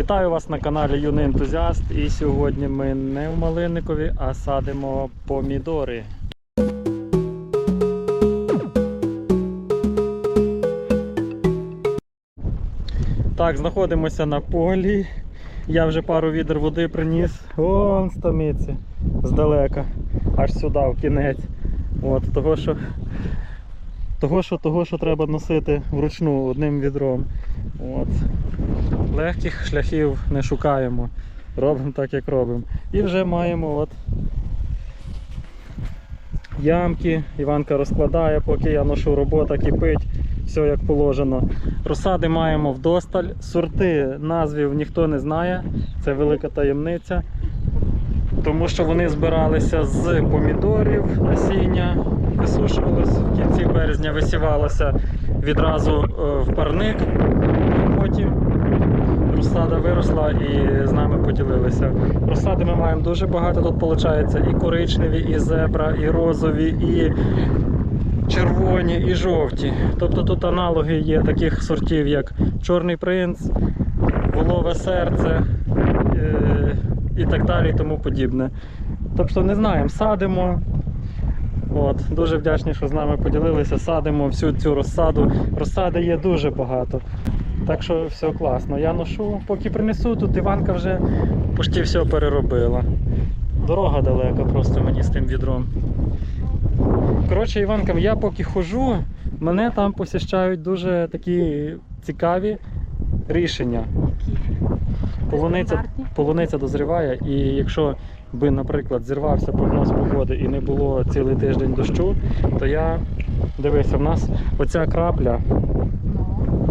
Вітаю вас на каналі Юний Ентузіаст. І сьогодні ми не в Малинникові, а садимо помідори. Так, знаходимося на полі. Я вже пару відер води приніс. Вон стомиться здалека, аж сюди, в кінець. От, того, що, того, що, того, що треба носити вручну одним відром. От. Легких шляхів не шукаємо. Робимо так, як робимо. І вже маємо от ямки. Іванка розкладає, поки я ношу робота, кипить, все як положено. Розсади маємо вдосталь. Сорти назвів ніхто не знає. Це велика таємниця. Тому що вони збиралися з помідорів, насіння, висушувалося в кінці березня, висівалося відразу е, в парник. І потім розсада виросла і з нами поділилися. Розсади ми маємо дуже багато. Тут виходить і коричневі, і зебра, і розові, і червоні, і жовті. Тобто тут аналоги є таких сортів, як Чорний принц, Волове серце е, і так далі, і тому подібне. Тобто не знаємо, садимо. От, дуже вдячні, що з нами поділилися. Садимо всю цю розсаду. Розсади є дуже багато. Так що все класно. Я ношу, поки принесу, тут Іванка вже почти все переробила. Дорога далека просто мені з тим відром. Коротше, Іванка, я поки ходжу, мене там посіщають дуже такі цікаві рішення. Полуниця, полуниця дозріває, і якщо би, наприклад, зірвався прогноз погоди і не було цілий тиждень дощу, то я дивися, в нас оця крапля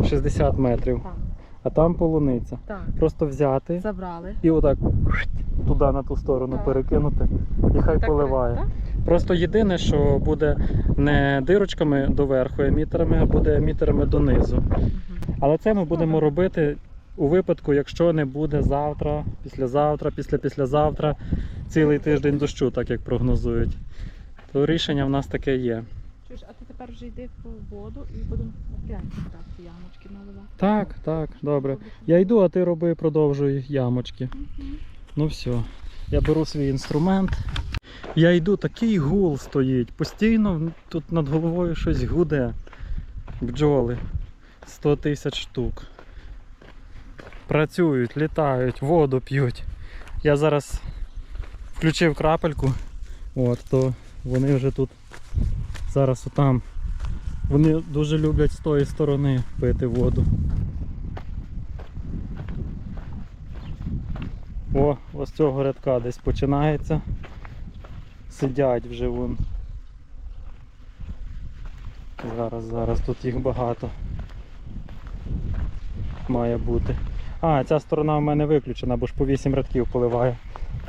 60 метрів, так, а там полуниця. так. Просто взяти Забрали. і отак туди на ту сторону Так. перекинути, і хай Так, поливає. так? Просто єдине, що буде не дирочками доверху емітерами, а буде емітерами донизу. Але це ми будемо робити у випадку, якщо не буде завтра, післязавтра, після післязавтра цілий тиждень дощу, так як прогнозують. То рішення в нас таке є. Чуєш, а ти тепер вже йди в воду і будемо опять так ямочки наливати. Так, так, добре. Я йду, а ти роби, продовжуй ямочки. Ну все, я беру свій інструмент. Я йду, такий гул стоїть. Постійно тут над головою щось гуде. Бджоли. 100 тисяч штук. Працюють, літають, воду п'ють. Я зараз включив крапельку, от, то вони вже тут зараз отам. Вони дуже люблять з тої сторони пити воду. О, ось цього рядка десь починається. Сидять вже вон. Зараз, зараз тут їх багато. Має бути. А, ця сторона в мене виключена, бо ж по 8 рядків поливає.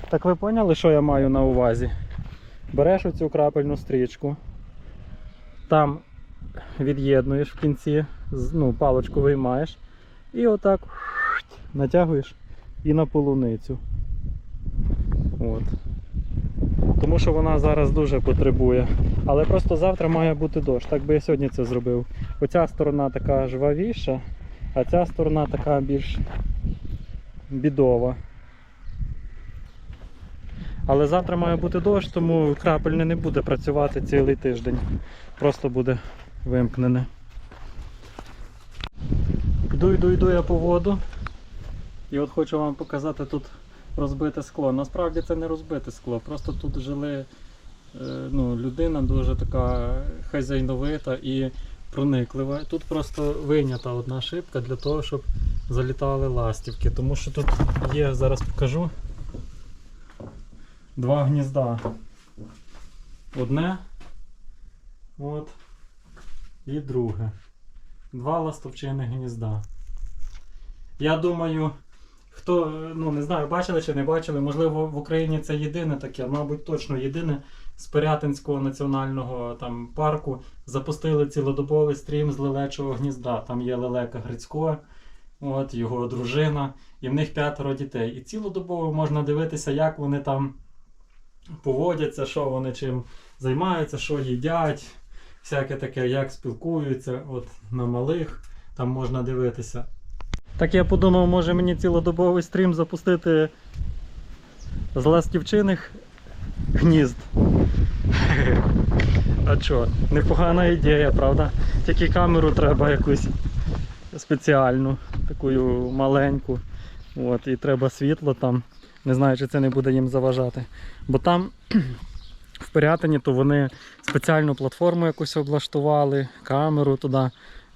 Так ви поняли, що я маю на увазі? Береш оцю крапельну стрічку, там від'єднуєш в кінці, ну, паличку виймаєш і отак натягуєш і на полуницю. От. Тому що вона зараз дуже потребує. Але просто завтра має бути дощ. Так би я сьогодні це зробив. Оця сторона така жвавіша, а ця сторона така більш бідова. Але завтра має бути дощ, тому крапельне не буде працювати цілий тиждень. Просто буде вимкнене. Йду, йду, йду я по воду. І от хочу вам показати тут розбите скло. Насправді це не розбите скло, просто тут жили е, ну, людина дуже така хазяйновита і прониклива. Тут просто вийнята одна шибка для того, щоб залітали ластівки. Тому що тут є, зараз покажу, два гнізда. Одне от, і друге. Два ластовчиних гнізда. Я думаю, хто, е, ну не знаю, бачили чи не бачили, можливо, в Україні це єдине таке, мабуть, точно єдине з Пирятинського національного там, парку запустили цілодобовий стрім з лелечого гнізда. Там є лелека Грицько, от, його дружина, і в них п'ятеро дітей. І цілодобово можна дивитися, як вони там поводяться, що вони чим займаються, що їдять, всяке таке, як спілкуються, от на малих, там можна дивитися. Так я подумав, може мені цілодобовий стрім запустити з ластівчиних гнізд. А чо, непогана ідея, правда? Тільки камеру треба якусь спеціальну, таку маленьку. От, і треба світло там. Не знаю, чи це не буде їм заважати. Бо там в Пирятині то вони спеціальну платформу якусь облаштували, камеру туди.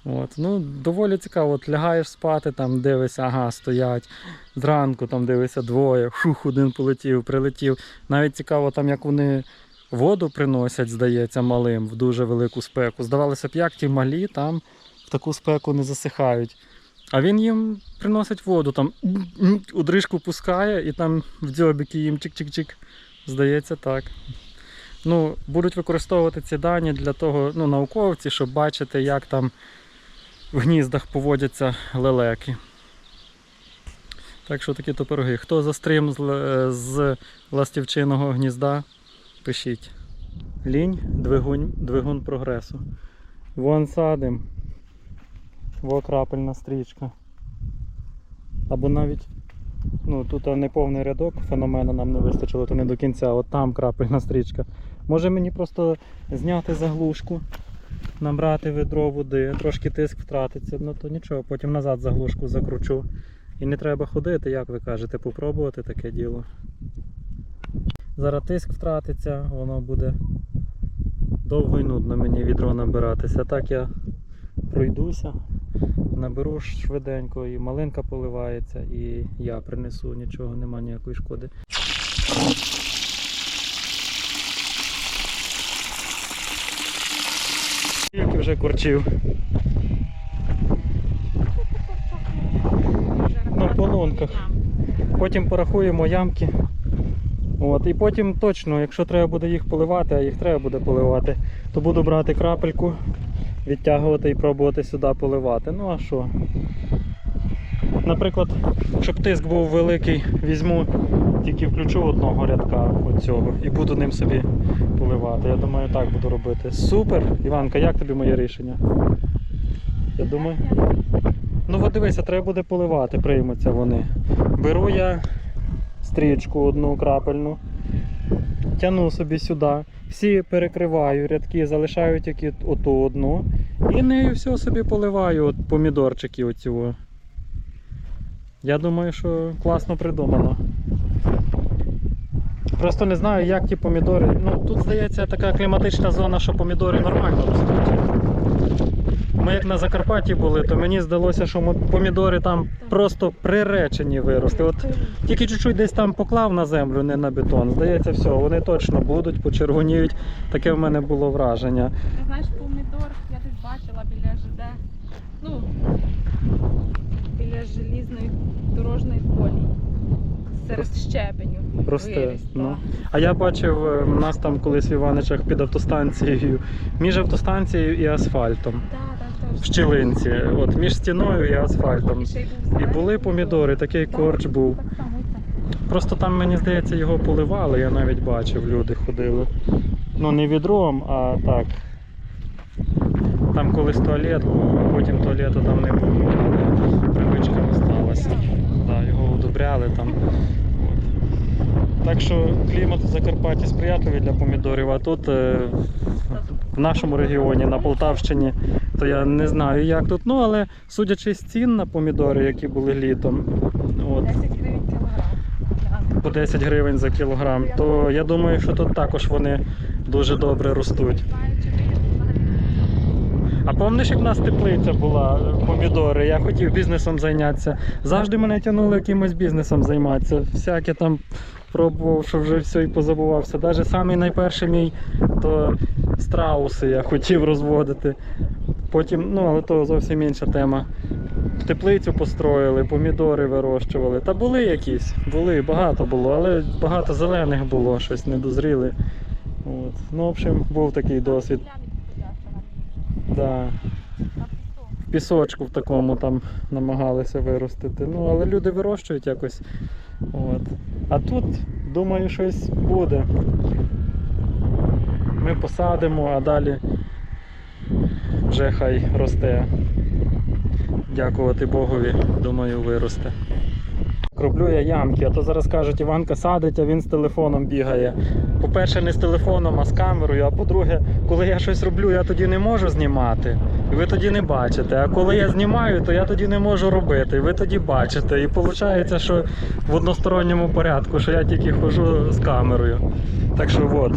От. Ну, доволі цікаво. От лягаєш спати, там дивишся, ага, стоять. Зранку там дивишся двоє, хух, один полетів, прилетів. Навіть цікаво, там як вони воду приносять, здається, малим в дуже велику спеку. Здавалося б, як ті малі там в таку спеку не засихають. А він їм приносить воду, там у пускає і там в дзьобіки їм чик-чик-чик. Здається, так. Ну, будуть використовувати ці дані для того, ну, науковці, щоб бачити, як там в гніздах поводяться лелеки. Так що такі то. Хто за стрім з, з ластівчиного гнізда, пишіть. Лінь, двигун, двигун прогресу. Вон садим. Во крапельна стрічка. Або навіть, ну тут не повний рядок, феномена нам не вистачило, то не до кінця. От там крапельна стрічка. Може мені просто зняти заглушку, набрати ведро води, трошки тиск втратиться, ну то нічого, потім назад заглушку закручу. І не треба ходити, як ви кажете, попробувати таке діло. Зараз тиск втратиться, воно буде довго і нудно мені відро набиратися. Так я пройдуся, наберу швиденько, і малинка поливається, і я принесу, нічого, нема ніякої шкоди. Скільки вже корчів. На полонках. Потім порахуємо ямки. От, і потім точно, якщо треба буде їх поливати, а їх треба буде поливати, то буду брати крапельку, відтягувати і пробувати сюди поливати. Ну а що? Наприклад, щоб тиск був великий, візьму, тільки включу одного рядка оцього і буду ним собі поливати. Я думаю, так буду робити. Супер! Іванка, як тобі моє рішення? Я думаю. Ну дивися, треба буде поливати, приймуться вони. Беру я стрічку одну крапельну, тяну собі сюди, всі перекриваю рядки, залишаю тільки оту одну. І нею все собі поливаю, от помідорчики оці. Я думаю, що класно придумано. Просто не знаю, як ті помідори. Ну, тут здається така кліматична зона, що помідори нормально ростуть. Ми як на Закарпатті були, то мені здалося, що помідори там просто приречені вирости. От тільки чуть-чуть десь там поклав на землю, не на бетон. Здається, все, вони точно будуть, почервоніють. Таке в мене було враження. Ти знаєш, помідор я десь бачила біля ЖД. Ну, біля желізної дорожної колії. Серед щебеню. Росте, ну. А я бачив, е, в нас там колись в Іваничах під автостанцією, між автостанцією і асфальтом. Так. В щілинці, от між стіною і асфальтом. І були помідори, такий корч був. Просто там, мені здається, його поливали, я навіть бачив, люди ходили. Ну не відром, а так. Там колись туалет був, а потім туалету там не було, але привичка не сталася. Да, його удобряли там. От. Так що клімат у Закарпатті сприятливий для помідорів, а тут е, в нашому регіоні, на Полтавщині, то я не знаю, як тут. Ну, але судячи з цін на помідори, які були літом, от, 10 гривень кілограм. По 10 гривень за кілограм, то я думаю, що тут також вони дуже добре ростуть. А пам'ятаєш, як в нас теплиця була помідори, я хотів бізнесом зайнятися. Завжди мене тягнуло якимось бізнесом займатися. Всяке там пробував, що вже все і позабувався. Навіть самий найперший мій то страуси я хотів розводити. Потім, ну але то зовсім інша тема. Теплицю построїли, помідори вирощували. Та були якісь, були, багато було, але багато зелених було, щось не дозріли. От. Ну, в общем, був такий досвід. Да. В пісочку в такому там намагалися виростити. Ну, але люди вирощують якось. От. А тут, думаю, щось буде. Ми посадимо, а далі вже хай росте. Дякувати Богові, думаю, виросте. Роблю я ямки, а то зараз кажуть, Іванка садить, а він з телефоном бігає. По-перше, не з телефоном, а з камерою. А по-друге, коли я щось роблю, я тоді не можу знімати. І ви тоді не бачите. А коли я знімаю, то я тоді не можу робити. І ви тоді бачите. І виходить, що в односторонньому порядку, що я тільки ходжу з камерою. Так що от.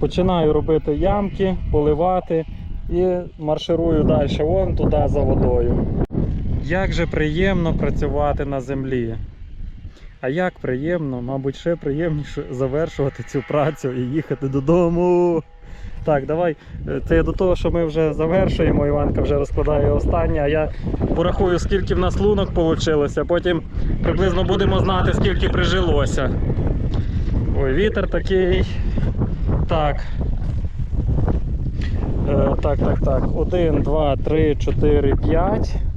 Починаю робити ямки, поливати і марширую далі вон туди за водою. Як же приємно працювати на землі. А як приємно, мабуть, ще приємніше завершувати цю працю і їхати додому. Так, давай. Е, Це до того, що ми вже завершуємо. Іванка вже розкладає останнє, а я порахую, скільки в нас лунок вийшло, потім приблизно будемо знати, скільки прижилося. Ой, вітер такий. Так. Е, так, так, так. 1, 2, 3, 4, 5.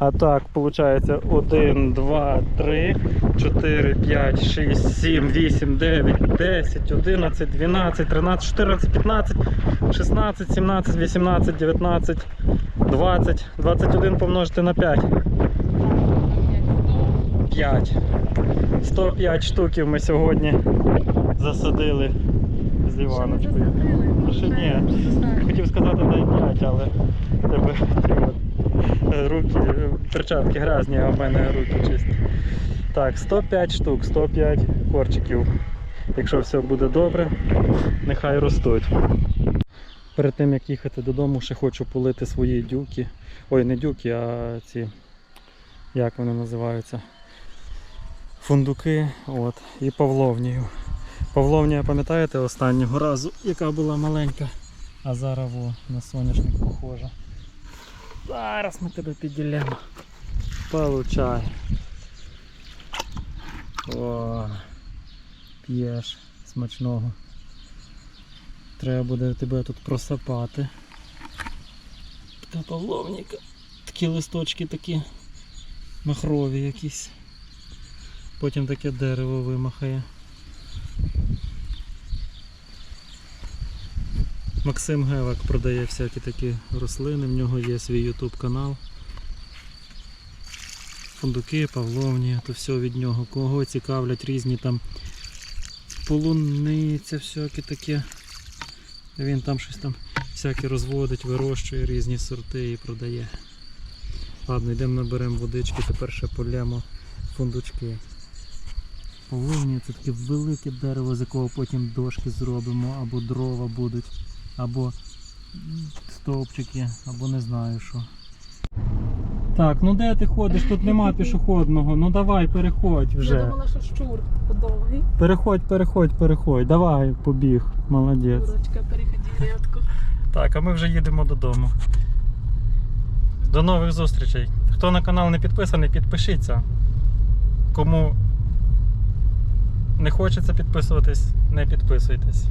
А так, виходить 1, 2, 3, 4, 5, 6, 7, 8, 9, 10, 11, 12, 13, 14, 15, 16, 17, 18, 19, 20, 21 помножити на 5. 5. 105 штуків ми сьогодні засадили з Іваночкою. Ну, ще ні. Хотів сказати дай 5, але тебе руки, перчатки грязні, а в мене руки чисті. Так, 105 штук, 105 корчиків. Якщо все буде добре, нехай ростуть. Перед тим як їхати додому, ще хочу полити свої дюки. Ой, не дюки, а ці. Як вони називаються? Фундуки от, і павловнію. Павловня, пам'ятаєте останнього разу, яка була маленька, а зараз во, на соняшник похожа. Зараз ми тебе підділемо. Получай. О, п'єш смачного. Треба буде тебе тут просапати. Така павловніка. Такі листочки такі махрові якісь. Потім таке дерево вимахає. Максим Гевак продає всякі такі рослини, в нього є свій YouTube канал. Фундуки, павловні, то все від нього. Кого цікавлять різні там полуниця, всяке таке. Він там щось там всяке розводить, вирощує різні сорти і продає. Ладно, йдемо наберемо водички, тепер ще полємо фундучки. Павловня це таке велике дерево, з якого потім дошки зробимо, або дрова будуть, або стовпчики, або не знаю що. Так, ну де ти ходиш? Тут нема пішохідного. Ну давай, переходь вже. Я думала, що щур довгий. Переходь, переходь, переходь. Давай, побіг. Молодець. Курочка, переходи рядку. Так, а ми вже їдемо додому. До нових зустрічей. Хто на канал не підписаний, підпишіться. Кому не хочеться підписуватись, не підписуйтесь.